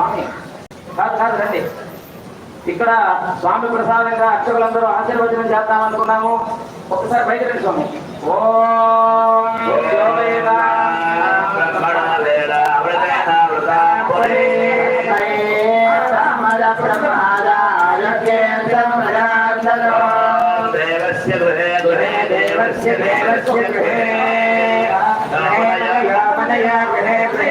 స్వామి. కాదు కాదు రండి. ఇక్కడ స్వామి ప్రసాదంగా అర్చకులందరూ ఆశీర్వచనం చేద్దాం అనుకున్నాము ఒక్కసారి బయట రండి స్వామి. ఓం. యోగేన దేవస్య గృహే గృహే దేవస్య దేవస్య గృహే వదండే వదండే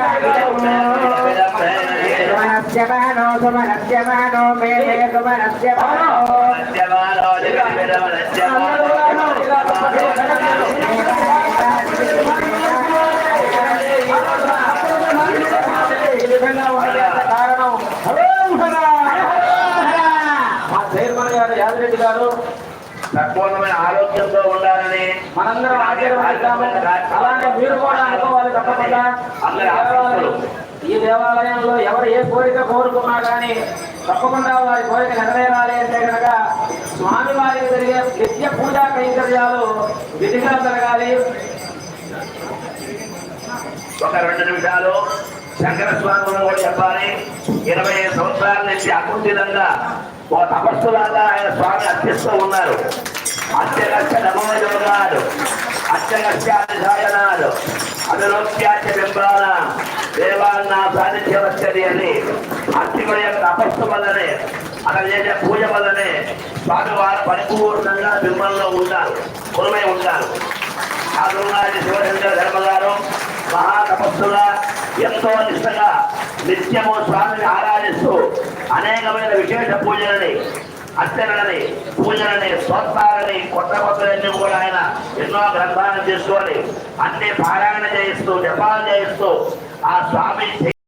సుమనస్యమానో సుమనస్యమానో మే మే సుమనస్యమానో. ఈ విధంగా ఉండడానికి కారణం? హరోం హర. మా చైర్మన్ గారు యాదిరెడ్డి గారు సంపూర్ణమైన ఆరోగ్యంతో ఉండాలని మనందరం ఆశీర్వదిస్తాము అలాగే మీరు కూడా అనుకోవాలి తప్పకుండా. ఈ దేవాలయంలో ఎవరు ఏ కోరిక కోరుకున్నా కానీ తప్పకుండా వారి కోరిక నెరవేరాలి అంటే కనుక స్వామి వారికి జరిగే నిత్య పూజా కైంకర్యాలు విధిగా జరగాలి. ఒక రెండు నిమిషాలు. శంకర స్వామి కూడా చెప్పాలి. ఇరవై సంవత్సరాల నుంచి అకుంఠితంగా ఓ తపస్సులాగా ఆయన స్వామి అర్పిస్తూ ఉన్నారు. అత్యగత్య నమోయోగాలు అత్యగత్యాధిశాయనాలు అభిలోక్యాచ బింబాల దేవాన్న సాన్నిధ్యవచ్చది అని అర్చకుల యొక్క తపస్సు వల్లనే అక్కడ చేసే పూజ వల్లనే స్వామి వారు పరిపూర్ణంగా బింబంలో ఉంటారు కులమై ఉంటారు ఆదుర్నాటి శివశంకర ధర్మ గారు మహాతపస్సుగా ఎంతో నిష్టగా నిత్యము స్వామిని ఆరాధిస్తూ అనేకమైన విశేష పూజలని అర్చనలని పూజలని స్తోత్రాలని కొత్త కొత్తలన్నీ కూడా ఆయన ఎన్నో గ్రంథాలను చేసుకొని అన్ని పారాయణ చేయిస్తూ జపాలు చేయిస్తూ ఆ స్వామి